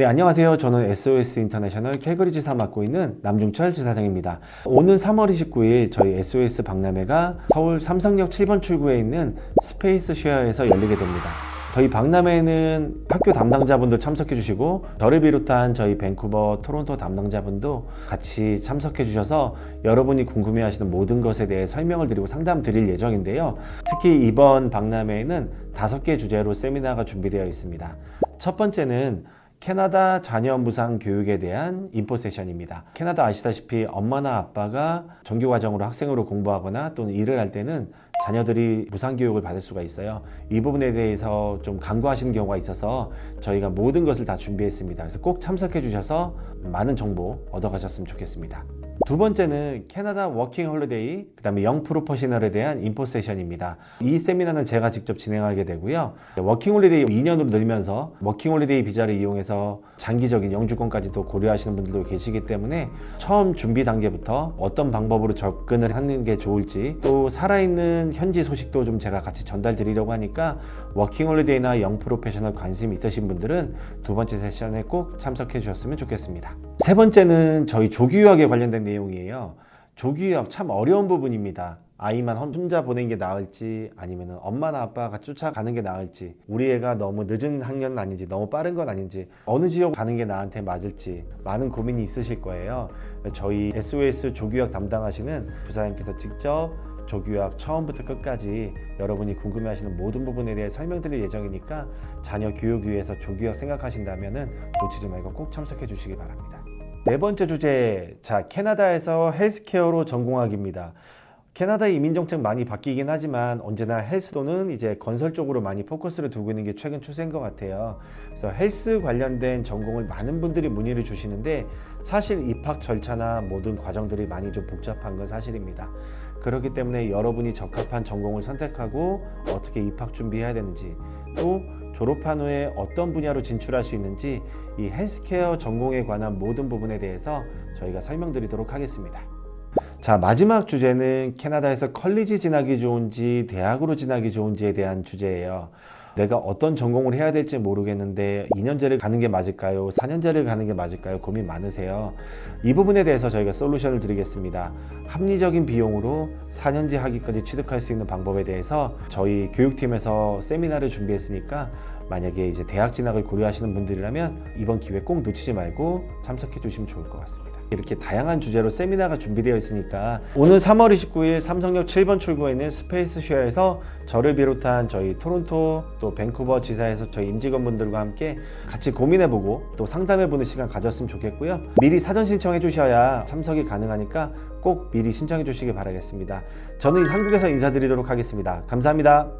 네, 안녕하세요. 저는 SOS 인터내셔널 캘거리 지사 맡고 있는 남중철 지사장입니다. 오는 3월 29일 저희 SOS 박람회가 서울 삼성역 7번 출구에 있는 스페이스 쉐어에서 열리게 됩니다. 저희 박람회는 학교 담당자분들 참석해 주시고 저를 비롯한 저희 밴쿠버, 토론토 담당자분도 같이 참석해 주셔서 여러분이 궁금해 하시는 모든 것에 대해 설명을 드리고 상담 드릴 예정인데요. 특히 이번 박람회에는 다섯 개 주제로 세미나가 준비되어 있습니다. 첫 번째는 캐나다 자녀 무상 교육에 대한 인포 세션입니다. 캐나다 아시다시피 엄마나 아빠가 정규 과정으로 학생으로 공부하거나 또는 일을 할 때는 자녀들이 무상 교육을 받을 수가 있어요. 이 부분에 대해서 좀 간과하시는 경우가 있어서 저희가 모든 것을 다 준비했습니다. 그래서 꼭 참석해 주셔서 많은 정보 얻어 가셨으면 좋겠습니다. 두 번째는 캐나다 워킹 홀리데이, 그 다음에 영 프로퍼셔널에 대한 인포 세션입니다. 이 세미나는 제가 직접 진행하게 되고요. 워킹 홀리데이 2년으로 늘면서 워킹 홀리데이 비자를 이용해서 장기적인 영주권까지도 고려하시는 분들도 계시기 때문에 처음 준비 단계부터 어떤 방법으로 접근을 하는 게 좋을지 또 살아있는 현지 소식도 좀 제가 같이 전달 드리려고 하니까 워킹 홀리데이나 영 프로페셔널 관심 있으신 분들은 두 번째 세션에 꼭 참석해 주셨으면 좋겠습니다. 세 번째는 저희 조기 유학에 관련된 내용이에요. 조기유학 참 어려운 부분입니다. 아이만 혼자 보낸 게 나을지 아니면 엄마나 아빠가 쫓아가는 게 나을지 우리 애가 너무 늦은 학년은 아닌지 너무 빠른 건 아닌지 어느 지역 가는 게 나한테 맞을지 많은 고민이 있으실 거예요. 저희 SOS 조기유학 담당하시는 부사님께서 직접 조교학 처음부터 끝까지 여러분이 궁금해하시는 모든 부분에 대해 설명드릴 예정이니까 자녀 교육 위해서 조교학 생각하신다면은 놓치지 말고 꼭 참석해 주시기 바랍니다. 네 번째 주제, 자 캐나다에서 헬스케어로 전공하기입니다. 캐나다 이민 정책 많이 바뀌긴 하지만 언제나 헬스도는 이제 건설 쪽으로 많이 포커스를 두고 있는 게 최근 추세인 것 같아요. 그래서 헬스 관련된 전공을 많은 분들이 문의를 주시는데 사실 입학 절차나 모든 과정들이 많이 좀 복잡한 건 사실입니다. 그렇기 때문에 여러분이 적합한 전공을 선택하고 어떻게 입학 준비해야 되는지 또 졸업한 후에 어떤 분야로 진출할 수 있는지 이 헬스케어 전공에 관한 모든 부분에 대해서 저희가 설명드리도록 하겠습니다. 자, 마지막 주제는 캐나다에서 컬리지 진학이 좋은지 대학으로 진학이 좋은지에 대한 주제예요. 내가 어떤 전공을 해야 될지 모르겠는데 2년제를 가는 게 맞을까요? 4년제를 가는 게 맞을까요? 고민 많으세요. 이 부분에 대해서 저희가 솔루션을 드리겠습니다. 합리적인 비용으로 4년제 학위까지 취득할 수 있는 방법에 대해서 저희 교육팀에서 세미나를 준비했으니까 만약에 이제 대학 진학을 고려하시는 분들이라면 이번 기회 꼭 놓치지 말고 참석해 주시면 좋을 것 같습니다. 이렇게 다양한 주제로 세미나가 준비되어 있으니까 오늘 3월 29일 삼성역 7번 출구에 있는 스페이스 쉐어에서 저를 비롯한 저희 토론토 또 밴쿠버 지사에서 저희 임직원분들과 함께 같이 고민해보고 또 상담해보는 시간 가졌으면 좋겠고요. 미리 사전 신청해 주셔야 참석이 가능하니까 꼭 미리 신청해 주시기 바라겠습니다. 저는 한국에서 인사드리도록 하겠습니다. 감사합니다.